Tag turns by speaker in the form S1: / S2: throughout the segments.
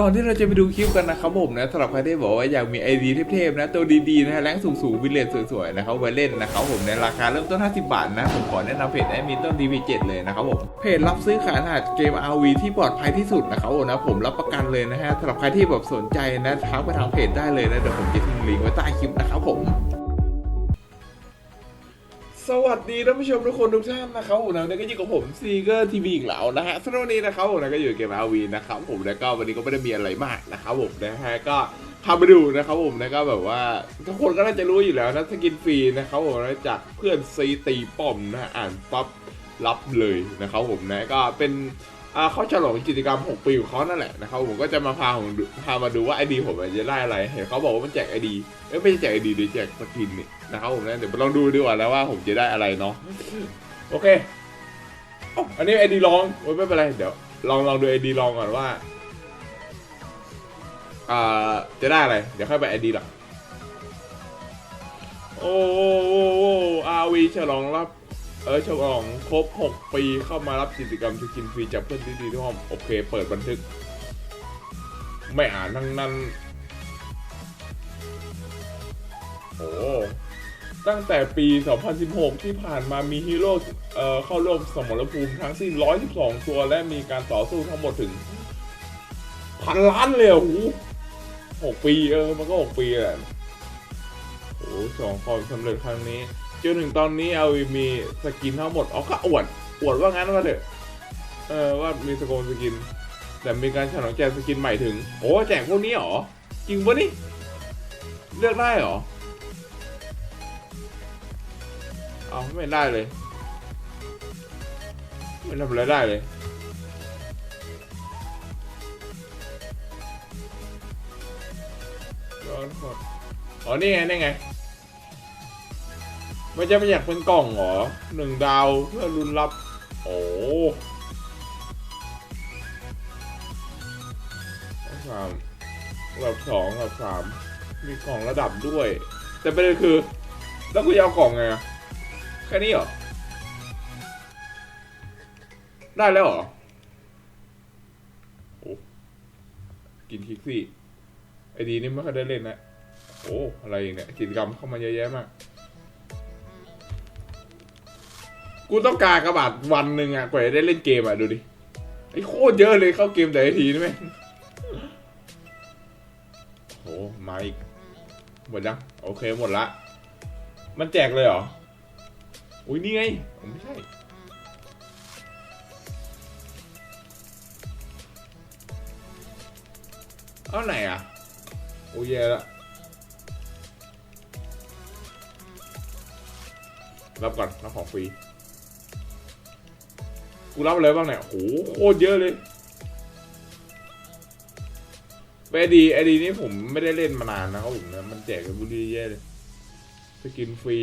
S1: ก่อนที่เราจะไปดูคลิปกันนะครับผมนะสำหรับใครที่บอกว่าอยากมีไอดีเทพๆนะตัวดีๆนะฮะแรงสูงๆวิลเลนสวยๆนะครับไว้เล่นนะครับผมในราคาเริ่มต้น 50 บาทนะผมขอแนะนำเพจแอดมินต้น DP7 เลยนะครับผมเพจรับซื้อขายรหัสเกม RV ที่ปลอดภัยที่สุดนะครับผมนะผมรับประกันเลยนะฮะสำหรับใครที่แบบสนใจนะทักไปทางเพจได้เลยนะเดี๋ยวผมจะทิ้งลิงก์ไว้ใต้คลิปนะครับผม สวัสดีท่านผู้ชมทุกคนทุกท่านนะครับผมนะนี่ก็อยู่กับผมซีเกอร์ทีวีอีกแล้วนะฮะสำหรับวันนี้นะครับผมนะก็อยู่เกมอาวีนะครับผมแล้วก็วันนี้ก็ไม่ได้มีอะไรมากนะครับผมนะฮะก็พาไปดูนะครับผมนะก็แบบว่าทุกคนก็น่าจะรู้อยู่แล้วนะสกินฟรีนะครับผมนะจากเพื่อนซีตีป้อมนะอ่านปั๊บรับเลยนะครับผมนะก็เป็น เขาฉลองกิจกรรม 6 ปีของเขานั่นแหละนะครับผมก็จะมาพาผมพามาดูว่าไอดีผมจะได้อะไร เห็นเขาบอกว่ามันแจกไอดีเอ้ยไม่ใช่แจกไอดีหรือแจกสกินนี่นะครับผมนะเดี๋ยวลองดูดีกว่าแล้วว่าผมจะได้อะไรเนาะโอเคอันนี้ไอดีลองโอ้ยไม่เป็นไรเดี๋ยวลองลองดูไอดีลองก่อนว่าอ่าจะได้อะไร เดี๋ยวค่อยไปไอดีหลักโอ้โอ้โอ้โอ้อาวีฉลองรับ เออฉลองครบ 6 ปีเข้ามารับกิจกรรมสกินฟรีจากเพื่อนที่ดีที่ห้องโอเค เปิดบันทึก ไม่อ่านทั้งนั้น โอ้ตั้งแต่ปี 2016 ที่ผ่านมามีฮีโร่เอ่อเข้าร่วมสมรภูมิทั้งสิ้น 112 ตัว และมีการต่อสู้ทั้งหมดถึง พันล้านเลยหรอโอ้โหหกปี เออ มันก็ 6 ปีแหละโอ้สองความสำเร็จครั้งนี้ จนถึงตอนนี้เอามีสกินทั้งหมดอ๋อก็อวดอวดว่างั้นว่าเถอะเออว่ามีสกงสกิน แต่มีการฉลองแจกสกินใหม่ถึง โอ้แจกพวกนี้หรอ จริงปะนี่ เลือกได้หรอ เอาไม่ได้เลย ไม่ทำอะไรได้เลยร้อนกดอ๋อ นี่ไง นี่ไง ไม่ใช่ไม่อยากเป็นกล่องเหรอหนึ่งดาวเพื่อรุนรับ โอ้สามระดับสองระดับสามมีกล่องระดับด้วย แต่ประเด็นคือ แล้วกูจะเอากล่องไงแค่นี้เหรอ ได้แล้วเหรอโอ้กินคิกซี่ไอดีนี่ไม่ค่อยได้เล่นนะ โอ้ อะไรอย่างเนี่ยกิจกรรมเข้ามาเยอะแยะมาก กูต้องการกระบาดวันหนึ่งอะกว่าจะได้เล่นเกมอะดูดิไอโคตรเยอะเลยเข้าเกมแต่ละทีนี่ไหมโอ้มาอีกหมดยังโอเคหมดละ มันแจกเลยเหรอ อุ้ยนี่ไงไม่ใช่เอาไหนอะ โอ้ยแย่ละรับก่อนรับของฟรี กูรับอะไรบ้างเนี่ยโหโคตรเยอะเลยไอดีไอดีนี่ผมไม่ได้เล่นมานานนะครับผมนะมันแจกกันบุรีเยอะเลย สกินฟรี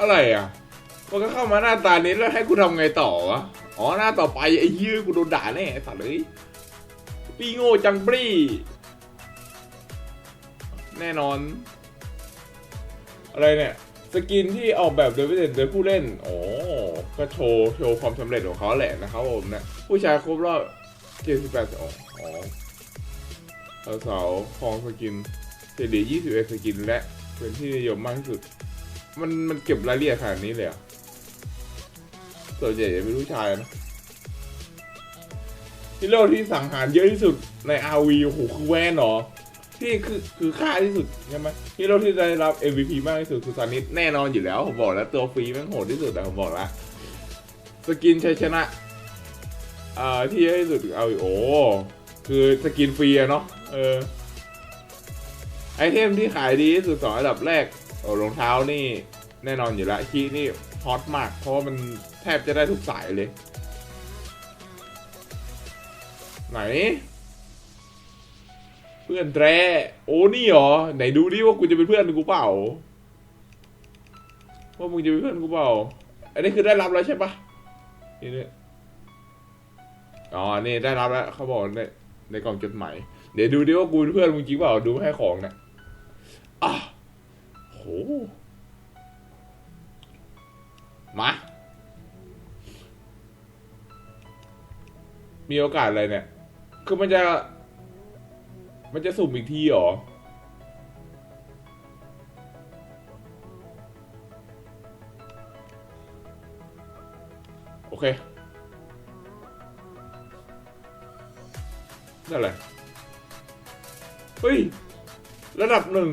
S1: อะไรอะ มันก็เข้ามาหน้าตานี้แล้วให้กูทำไงต่อวะ อ๋อหน้าต่อไปไอ้ยื้อกูโดนด่าแน่ไอ้สัตว์เลยปีโง่จังปรีแน่นอน อะไรเนี่ย สกินที่ออกแบบโดยโดยผู้เล่น โอ้ก็โชว์โชว์ความสำเร็จของเขาแหละนะครับผมนะ ผู้ชายครบรอบ78อ๋อสาวๆครองสกินเฉลี่ย21 สกินและเป็นที่นิยมมากที่สุด มันมันเก็บรายละเอียดขนาดนี้เลยอะส่วนใหญ่จะเป็นผู้ชายนะฮีโร่ที่สังหารเยอะที่สุดใน RV โอ้โหคือแวนเหรอที่คือคือค่าที่สุดใช่ไหมฮีโร่ที่ได้รับ MVP มากที่สุดคือซานิสแน่นอนอยู่แล้วผมบอกแล้วตัวฟรีแม่งโหดที่สุดแต่ผมบอกแล้วสกินชัยชนะอ่าที่เยอะที่สุดเอาโอ้คือสกินฟรีอะเนาะเออไอเทมที่ขายดีที่สุดสองอันดับแรก โอ้รองเท้านี่แน่นอนอยู่แล้วคีนี่ฮอตมาก เพราะมันแทบจะได้ทุกสายเลย ไหน เพื่อนแตรโอ้นี่เหรอ ไหนดูดิว่ากูจะเป็นเพื่อนกูเปล่า ว่ามึงจะเป็นเพื่อนกูเปล่า อันนี้คือได้รับแล้วใช่ปะนี่เนี่ยอ๋อ นี่ได้รับแล้วเขาบอกในในกล่องจดหมาย เดี๋ยวดูดิว่ากูเป็นเพื่อนมึงจริงเปล่า ดูให้ของเนี่ยอะ มา มีโอกาสอะไรเนี่ย คือมันจะ มันจะสุ่มอีกทีหรอ โอเค นั่นแหละ เฮ้ย ระดับหนึ่ง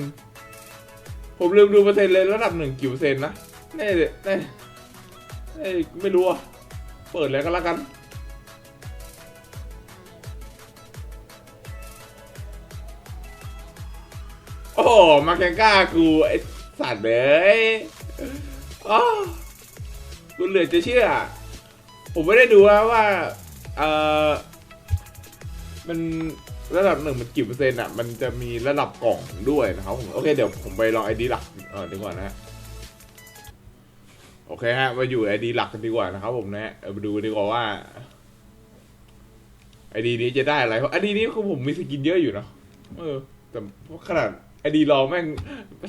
S1: ผมลืมดูเปอร์เซ็นต์เลยระดับหนึ่งกี่เปอร์เซ็นต์นะแน่เลยแน่แน่ไม่รู้อะ เปิดแล้วก็แล้วกันโอ้โหมาแกงก้ากู ไอสัตว์เลยอ๋อกูเหลือจะเชื่อ ผมไม่ได้ดูว่าว่า เออมัน ระดับหนึ่งมันกี่เปอร์เซ็นต์อะมันจะมีระดับกล่องด้วยนะครับผมโอเคเดี๋ยวผมไปลองไอดีหลักเออดีกว่านะฮะโอเคฮะมาอยู่ไอดีหลักกันดีกว่านะครับผมนะฮะมาดูดีกว่าว่าไอดีนี้จะได้อะไรเพราะไอดีนี้คือผมมีสกินเยอะอยู่เนาะเออ แต่ขนาดไอดีรอแม่ง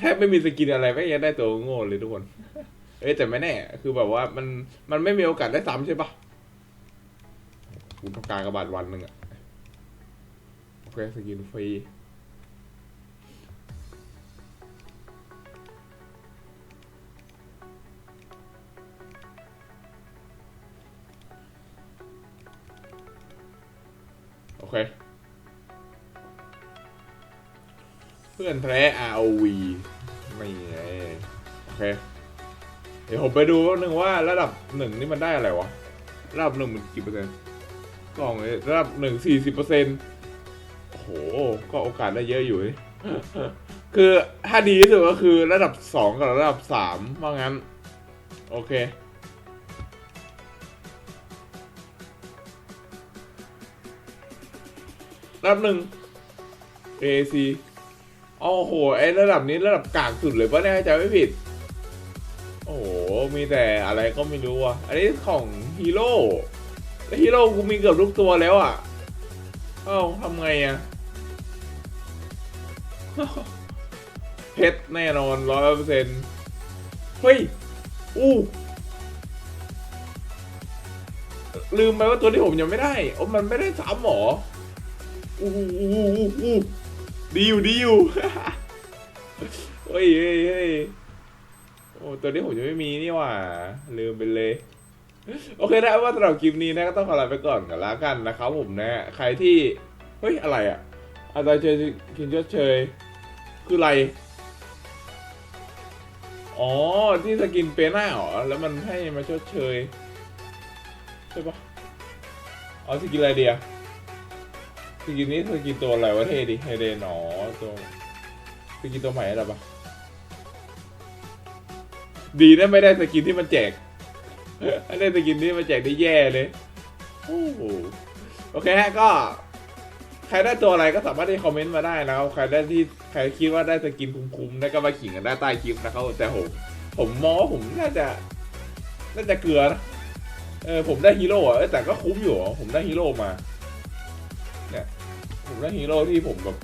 S1: แทบไม่มีสกินอะไรแม่งยังได้ตัวโง่เลยทุกคน เอ้แต่ไม่แน่ คือแบบว่ามันมันไม่มีโอกาสได้ซ้ำใช่ปะคุณต้องการกระบาดวันหนึ่งอะ เคสกินฟรีโอเค เพื่อนแท้ ROV ไม่ไงโอเค เดี๋ยวผมไปดูแป๊บนึงว่าระดับหนึ่งนี่มันได้อะไรวะ ระดับหนึ่งมันกี่เปอร์เซ็นต์กล่องเนี่ยระดับหนึ่งสี่สิบเปอร์เซ็นต์ ก็โอกาสได้เยอะอยู่ คือถ้าดีที่สุดก็คือระดับสองกับระดับสามว่างั้น โอเค ระดับหนึ่ง AC โอ้โห ไอระดับนี้ระดับกากสุดเลยปะเนี่ยจไม่ผิด โอ้โห มีแต่อะไรก็ไม่รู้อะ อันนี้ของฮีโร่ฮีโร่กูมีเกือบทุกตัวแล้วอะ เอ้าทำไงอะ เพชรแน่นอนร้อยเปอร์เซ็นต์เฮ้ย อู้ ลืมไปว่าตัวที่ผมยังไม่ได้โอ้มันไม่ได้สามหมออู้หูอู้อู้ดีอยู่ดีอยู่เฮ้ยเฮ้ยเฮ้ยโอ้ตัวนี้ผมยังไม่มีนี่หว่า ลืมไปเลยโอเคนะว่าสำหรับคลิปนี้นะก็ต้องขอลาไปก่อนกันละกันนะครับผมนะ ใครที่ เฮ้ย อะไรอะอาจารย์เชยกินเชย คืออะไร อ๋อ ที่สกินเปน่าเหรอ แล้วมันให้มาชดเชย ใช่ปะอ๋อสกินอะไรเดียสกินนี้สกินตัวอะไรวะเท่ดิเฮเดนอ๋อตัวสกินตัวใหม่อะไรปะดีนะไม่ได้สกินที่มันแจกถ้าได้สกินที่มันแจกได้แย่เลย โอ้โหโอเคฮะก็ ใครได้ตัวอะไรก็สามารถที่คอมเมนต์มาได้นะครับใครได้ที่ใครคิดว่าได้สกินคุ้มๆได้ก็มาขิงกันได้ใต้คลิปนะครับแต่ผมผมมองว่าผมน่าจะน่าจะเกลือนะเออผมได้ฮีโร่อะเออแต่ก็คุ้มอยู่ผมได้ฮีโร่มาเนี่ยผมได้ฮีโร่ที่ผมแบบ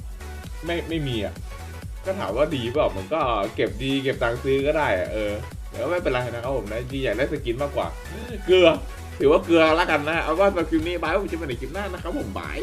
S1: ไม่ไม่มีอะก็ถามว่าดีเปล่ามันก็เก็บดีเก็บตังค์ซื้อก็ได้อะเออแต่ว่าไม่เป็นไรนะครับผมนะดีอยากได้สกินมากกว่า เกลือถือว่าเกลือละกันนะเอาว่าสกินนี้บายผมจะไปในคลิปหน้านะครับผมบาย